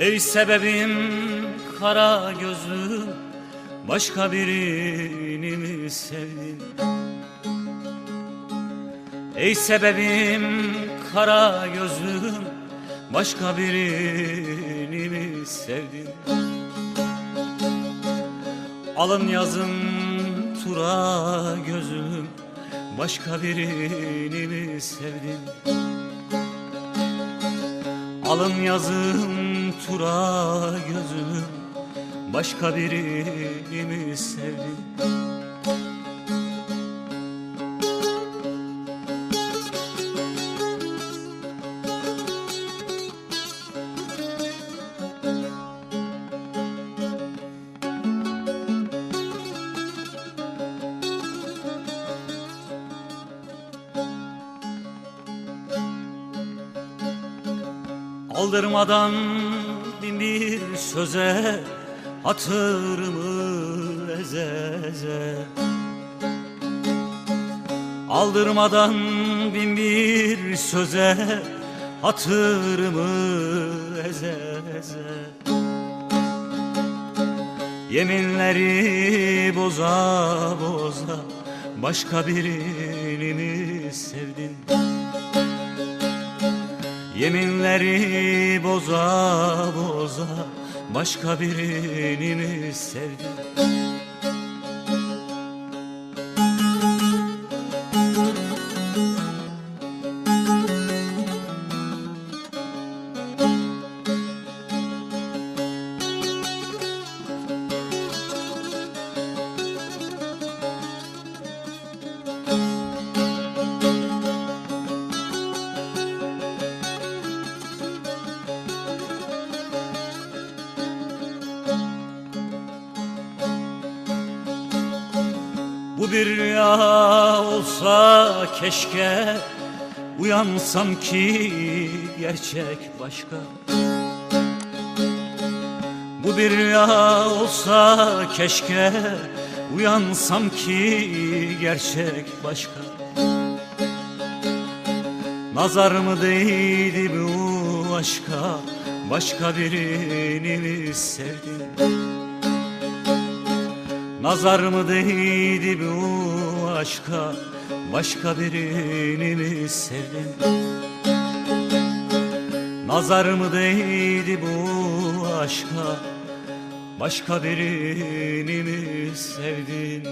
Ey sebebim kara gözlüm Başka birini mi sevdin? Ey sebebim kara gözlüm Başka birini mi sevdin? Alın yazın tura gözlüm Başka birini mi sevdin? Alın yazın tura gözlüm Başka birini mi sevdin? Aldırmadan bin bir söze Hatırımı eze eze Aldırmadan bin bir söze Hatırımı eze eze Yeminleri boza boza Başka birini mi sevdin? Yeminleri boza boza Başka birini mi sevdin? Bu bir rüya olsa keşke Uyansam ki gerçek başka. Bu bir rüya olsa keşke Uyansam ki gerçek başka. Nazar mı değdi bu aşka? Başka birini mi sevdin Nazar mı değdi bu aşka? Başka birini mi sevdin? Nazar mı değdi bu aşka? Başka birini mi sevdin